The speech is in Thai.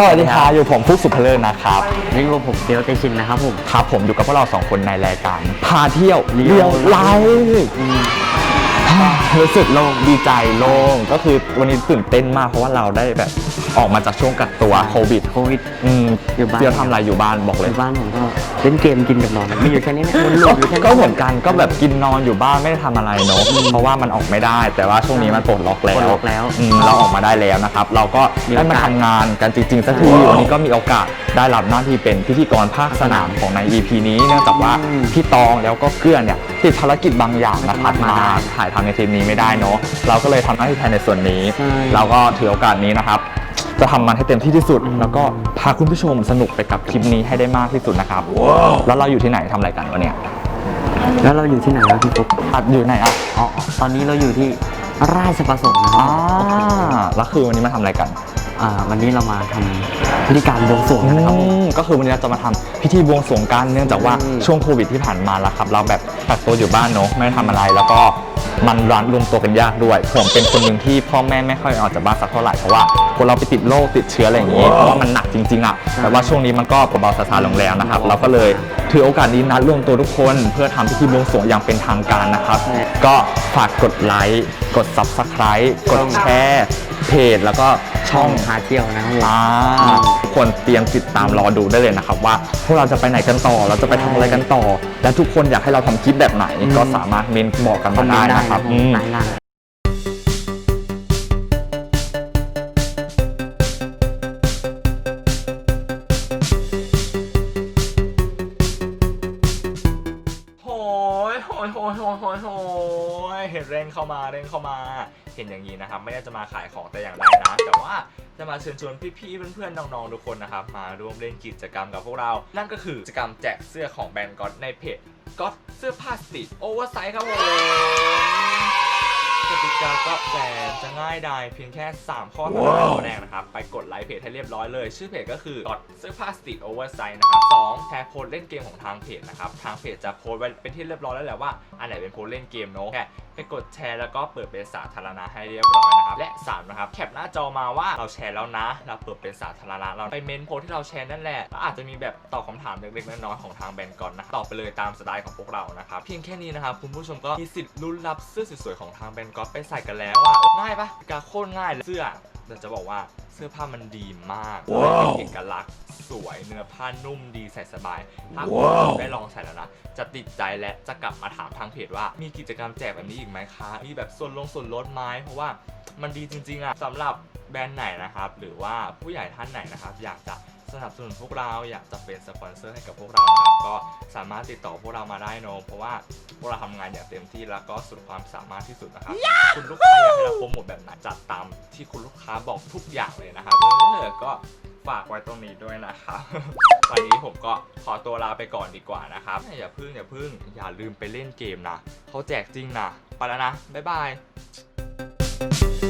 สวัสดีครับอยู่ผมฟุกสุภเลิศนะครับนี่ก็ผมเดียวเตชินนะครับผม ครับผมอยู่กับพวกเราสองคนในรายการ พาเที่ยวเลี้เลี้ยยววไลฟ์ รู้สึกโล่งดีใจโล่งก็คือวันนี้ตื่นเต้นมากเพราะว่าเราได้แบบออกมาจากช่วงกักตัวโควิดโควิด อืมอยู่บ้าน เดี๋ยวทำอะไรอยู่บ้านบอกเลยในบ้านผมก็เล่นเกมกินกับนอนมีอยู่แค่นี้นะวนลูปอยู่แค่นี้ก็เหมือนกันก็แบบกินนอนอยู่บ้านไม่ได้ทำอะไรเนอะเพราะว่ามันออกไม่ได้ แต่ว่าช่วงนี้มันปลดล็อกแล้วปลดล็อกแล้วอืมเราออกมาได้แล้วนะครับ เราก็มีได้โอกาสมาทำงานกันจริงๆสักทีวันนี้ก็มีโอกาส ได้รับหน้าที่เป็นพิธีกรภาคสนามของใน EP นี้เนื่องจากว่าอืมพี่ตองแล้วก็เกื้อเนี่ยติดภารกิจบางอย่างนะครับไม่มาสามารถมาได้ถ่ายทำในทีมนี้ไม่ได้เนอะเราก็เลยทำหน้าที่แทนในส่วนนี้ใช่เราก็ถือโอกาสนี้นะครับ จะทำมันให้เต็มที่ที่สุด แล้วก็พาคุณผู้ชมสนุกไปกับคลิปนี้ให้ได้มากที่สุดนะครับแล้วเราอยู่ที่ไหนทำอะไรกันวะเนี่ยแล้วเราอยู่ที่ไหนครับพี่ฟุ๊กอัดอยู่ไหนอะอ๋อตอนนี้เราอยู่ที่ราชประสงค์นะครัอ่าบแล้วคือวันนี้มาทำอะไรกัน อ่าวันนี้เรามาทำพิธีการบวงสรวงกันนะครับผม อืมก็คือวันนี้เราจะมาทำพิธีบวงสรวงกันเนื่องจากว่าอืมช่วงโควิดที่ผ่านมาแล้วครับ เราแบบกักตัวอยู่บ้านเนอะไม่ได้ทำอะไร แล้วก็มันร้านรวมตัวกันยากด้วยผมเป็นคนหนึ่งที่พ่อแม่ไม่ค่อยออกจากบ้านสักเท่าไหร่เพราะว่าคนเราไปติดโรคติดเชื้ออะไรอย่างนี้เพราะว่ามันหนักจริงๆอะแต่ว่าช่วงนี้มันก็เบาๆซาๆลงแล้วนะครับเราก็เลยถือโอกาสนี้นัดรวมตัวทุกคน เพื่อทำพิธีบวงสรวงอย่างเป็นทางการนะครับ ใช่ ก็ฝากกดไลค์กด subscribe กดแชร์ เพจแล้วก็ช่ช่อองงพาเที่ยวนะครับผม อ่าทุกคนเตรียมติดตามรอดูได้เลยนะครับ ว่าพวกเราจะไปไหนกันต่อ เราจะไปทำอะไรกันต่อ และทุกคนอยากให้เราทำคลิปแบบไหน อืม ก็สามารถเมนบอกกันคอมามเมนได้ต์ได้นะครับผมอืม ใต้ล่างโหยโหยโหยโหยโหยโหย เร่งเข้ามาเร่งเข้ามา เห็นอย่างนี้นะครับ ไม่ได้จะมาขายของแต่อย่างใดนะ แต่ว่าจะมาเชิญชวนพี่ๆเพื่อนๆน้องๆทุกคนนะครับ มาร่วมเล่นกิจกรรมกับพวกเรา นั่นก็คือกิจกรรมแจกเสื้อของแบรนด์ก๊อตในเพจก๊อตเสื้อผ้าสตรีโอเวอร์ไซส์ครับผมกติกาก็แสนจะง่ายดายเพียงแค่ 3 ข้อเท่านั้นข้อแรกนะครับ ไปกดไลค์เพจให้เรียบร้อยเลย ชื่อเพจก็คือกดเสื้อผ้าสตรีโอเวอร์ไซส์นะครับ 2. แชร์โพสเล่นเกมของทางเพจนะครับ ทางเพจจะโพสไว้เป็นที่เรียบร้อยแล้วแหละว่า อันไหนเป็นโพสเล่นเกมเนอะแค่ ไปกดแชร์แล้วก็เปิดเป็นสาธารณะให้เรียบร้อยนะครับ และ3นะครับแคปหน้าจอมาว่าเราแชร์แล้วนะ เราเปิดเป็นสาธารณะเราไปเมนโพสต์ที่เราแชร์นั่นแหละแล้วอาจจะมีแบบตอบคำถามเล็กๆน้อยๆของทางแบรนด์ก่อนนะตอบไปเลยตามสไตล์ของพวกเรานะครับเพียงแค่นี้นะครับคุณผู้ชมก็มีสิทธิ์ลุ้นรับเสื้อสวยๆของทางแบรนด์ก๊อตไปใส่กันแล้วอะง่ายปะกาโคตรง่ายเลยเสื้อแต่จะบอกว่าเสื้อผ้ามันดีมากเป็นเอกลักษณ์ สวยเนื้อผ้านุ่มดีใส่สบายถ้าคุณได้ลองใส่แล้วนะจะติดใจและจะกลับมาถามทางเพจว่า มีกิจกรรมแจกแบบนี้อีกไหมคะมีแบบส่วนลงส่วนลดไหมเพราะว่ามันดีจริงๆอะสำหรับแบรนด์ไหนนะครับ หรือว่าผู้ใหญ่ท่านไหนนะครับ อยากจะสนับสนุนพวกเราอยากจะเป็นสปอนเซอร์ให้กับพวกเรานะครับก็สามารถติดต่อพวกเรามาได้เนอะเพราะว่าพวกเราทำงานอย่างเต็มที่แล้วก็สุดความสามารถที่สุดนะครับ คุณลูกค้าอยากให้เราโปรโมทแบบไหนจัดตามที่คุณลูกค้าบอกทุกอย่างเลยนะครับเออก็ ฝากไว้ตรงนี้ด้วยนะครับ วันนี้ผมก็ขอตัวลาไปก่อนดีกว่านะครับ อย่าพึ่งอย่าพึ่งอย่าลืมไปเล่นเกมนะเขาแจกจริงนะ ไปแล้วนะ บ๊ายบาย